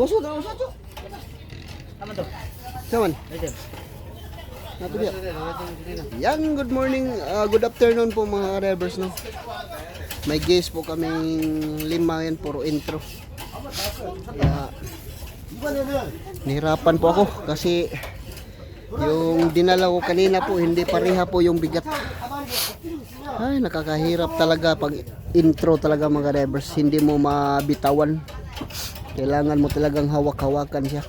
Usod, usod, usod. Tama to. Saman. Yan, good morning, uh, good afternoon po mga rebers, no? May guest po kaming lima yan, puro intro. Kaya, nahirapan po ako kasi yung dinala ko kanina po, hindi pareha po yung bigat. Ay, nakakahirap talaga pag intro talaga mga rebers. Hindi mo mabitawan kailangan mo talagang hawak-hawakan siya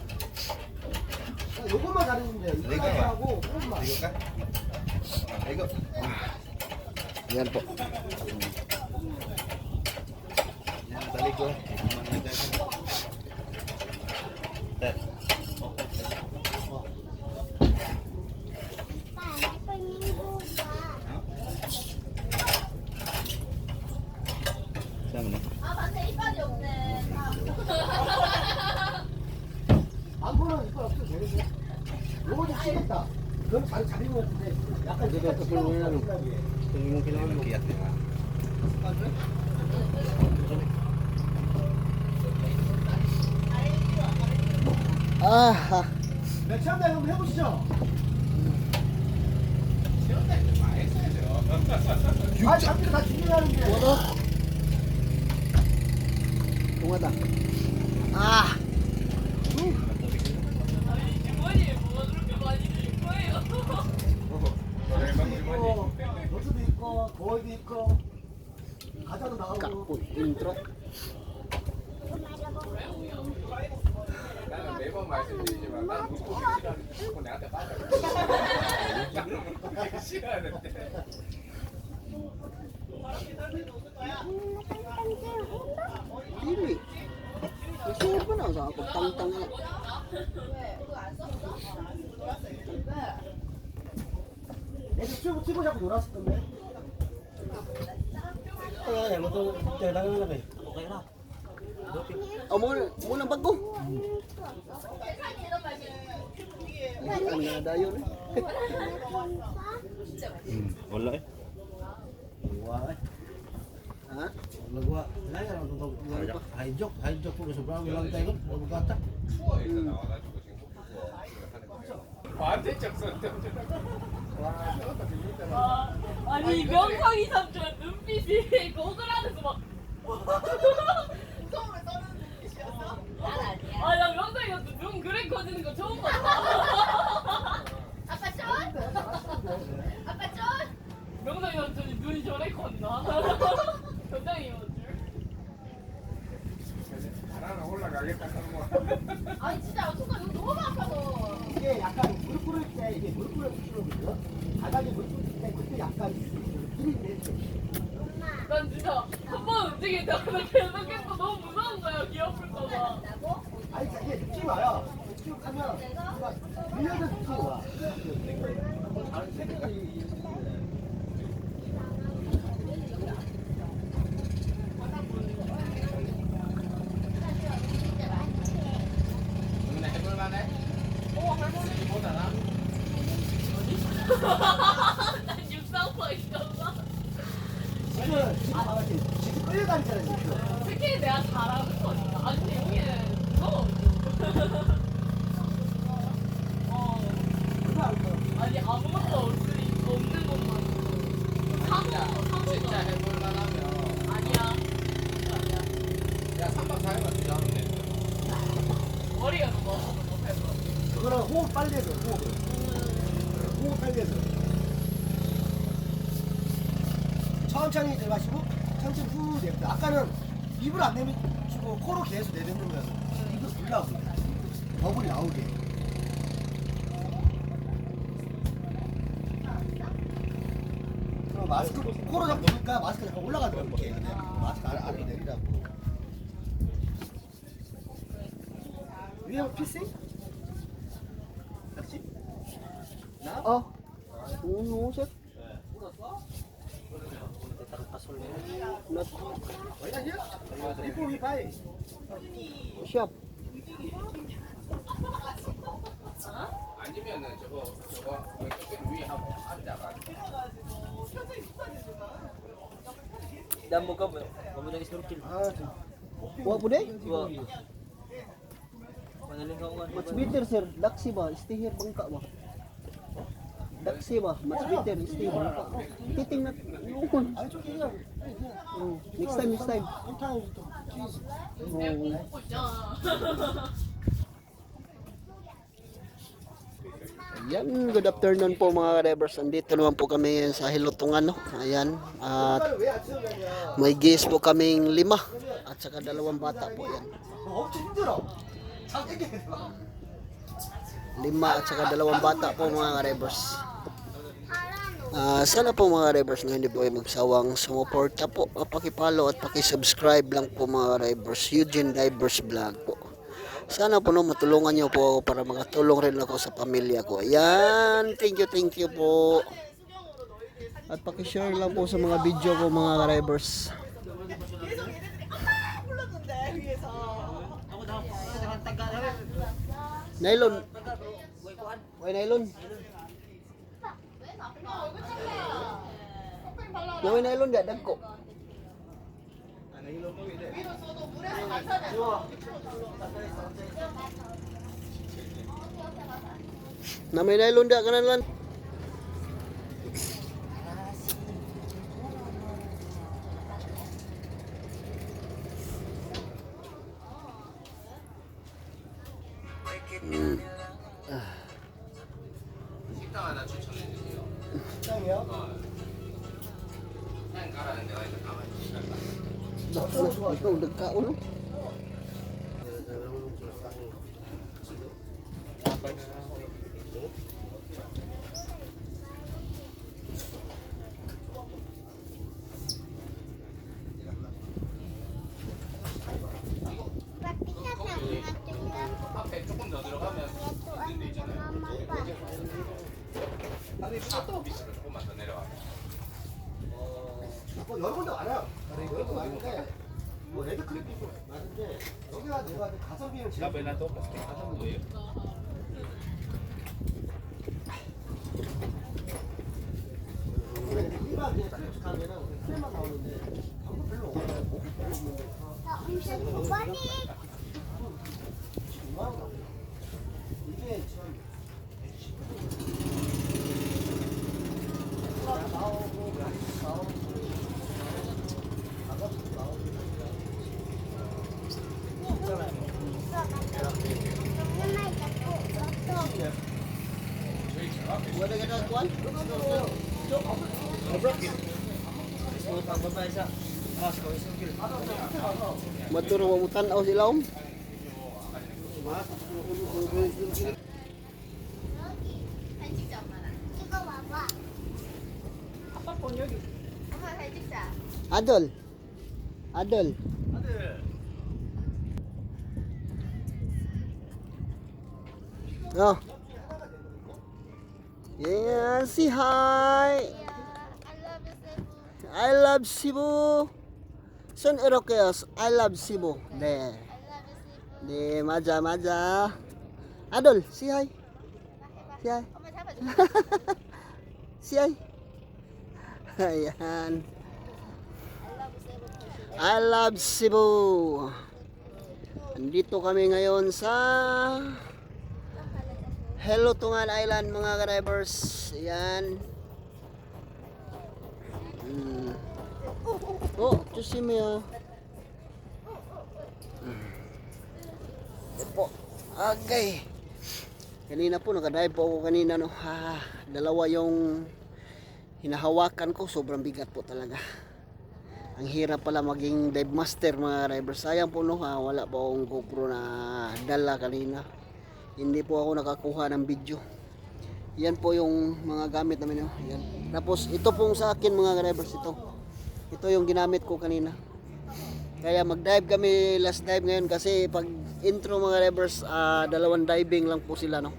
yan po That. 때문에. 아 맞네 이빨이 없네. 안 보는 이빨 없어도 되겠네. 요거도 치겠다. 그럼 잘 잡힌 것 같은데 약간 내가 또 그러면 공룡기 나오는 게 약해요. 아하. 몇 네, 차인데 한번 해보시죠. 아, 잡히다 다 준비하는 게. 동하다. 아. 거울 있고 가자도 나오고 땅땅해. 애들 치고 치고 자꾸 놀았을 건데. 아, 이것도 대단하나 봐. 오케이라. 어, 뭐는 뭐는 받고? 나 아, 아니 명성이 삼촌 눈빛이 고글하면서 막 처음에 떠는 눈빛이었어? 아니야. 아, 나 명성이 어눈 그래 커지는 거 처음 봤어. 아빠 쫀? 아빠 쫀? 명성이 삼촌이 눈이 저래 컸나? 아니 진짜 순간 이거 너무 아파서. 이게 약간 물 뿌릴 때 이게 물 뿌려 붙이거든요. 바닥에 물 뿌릴 때 그때 약간 힘이 내지. 난 진짜 한 번 움직인다 근데 계속 너무 무서운 거야 귀여울까봐 아니 그게 그러니까 죽지 마요. 죽으면 밀려서 죽는 거야. 뭐 생각이 빨래서 부엌을. 부엌 빨래서. 천천히 들어가시고 천천히 후 내뱉어. 아까는 입을 안 내밀고 코로 계속 내뱉는 거야. 입을 불 나오게. 버블이 나오게. 마스크 코로 잡고 니까 마스크 잠깐 올라가더라고 이렇게. 네, 마스크 아래 아래 내리라고. 위에 피싱? 뭐 Oh. Uno, chef. Uno, dos. Dan buka apa? Kamu dah snorkel. Ha. Buat apa deh? Buat. Mana lengkap kau? Much better sir. Laksi ba, stay here bengkak ba. Daksiwa, much better, stable. Titingnan, yun. Oh, next time, next time. Oh. Ayan, good afternoon po mga drivers. Andito naman po kami sa Hilotungan. No? Ayan, at may guest po kaming lima at saka dalawang bata po yan. Lima at saka dalawang bata po mga drivers. Uh, sana po mga drivers na hindi po ay magsawang sumuporta po. Uh, pakipalo at pakisubscribe lang po mga drivers. Eugene Divers Vlog po. Sana po no, matulungan nyo po para makatulong rin ako sa pamilya ko. Ayan, thank you, thank you po. At pakishare lang po sa mga video ko mga drivers. Nylon. Why nylon? Kau ini nylon dia dengkok. Nama nylon dia kanan-kanan. Ikaw nagkaon. 앞에 조금 더 들어가면 있는 네. 데 있잖아요. 아니, 또뭐 여러 군데 많아요. 네, 여러 군데 많은데 뭐 레드 크랩도 있 많은데 여기가 내가 가성비는 제일 좋은 것 같아요. 가면은 크랩만 나오는데 방금 별로 없어요. 목이 별로 없는데. 나 음식 두 번이 Matur wamutan aw silaum. Adol. Adol. Adol. Oh. Yeah, see hi. I love Cebu. Son Iroqueos, I love Cebu. De. De, maja, maja. Adol, si hi. Si hi. si hi. Ayan. I love Cebu. Andito kami ngayon sa Hello Tungan Island mga drivers. Ayan. Mm. Oh, to see me ah. Po. Okay. Kanina po, nakadive po ako kanina no. Ha, dalawa yung hinahawakan ko. Sobrang bigat po talaga. Ang hirap pala maging dive master mga diver. Sayang po no, ha, wala po akong GoPro na dala kanina. Hindi po ako nakakuha ng video. Yan po yung mga gamit namin. Yun. Oh. Yan. Tapos ito pong sa akin mga drivers ito. Ito yung ginamit ko kanina. Kaya mag-dive kami last dive ngayon kasi pag intro mga drivers, uh, dalawang diving lang po sila no.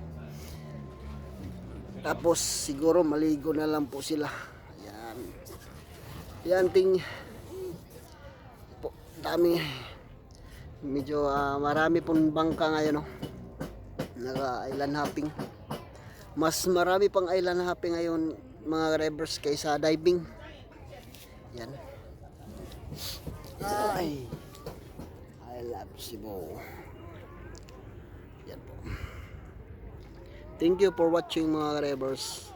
Tapos siguro maligo na lang po sila. Yan. Yan ting po, dami medyo uh, marami pong bangka ngayon no. Naka island hopping mas marami pang island hopping ngayon mga rivers kaysa diving yan ay I love Cebu yan po thank you for watching mga rivers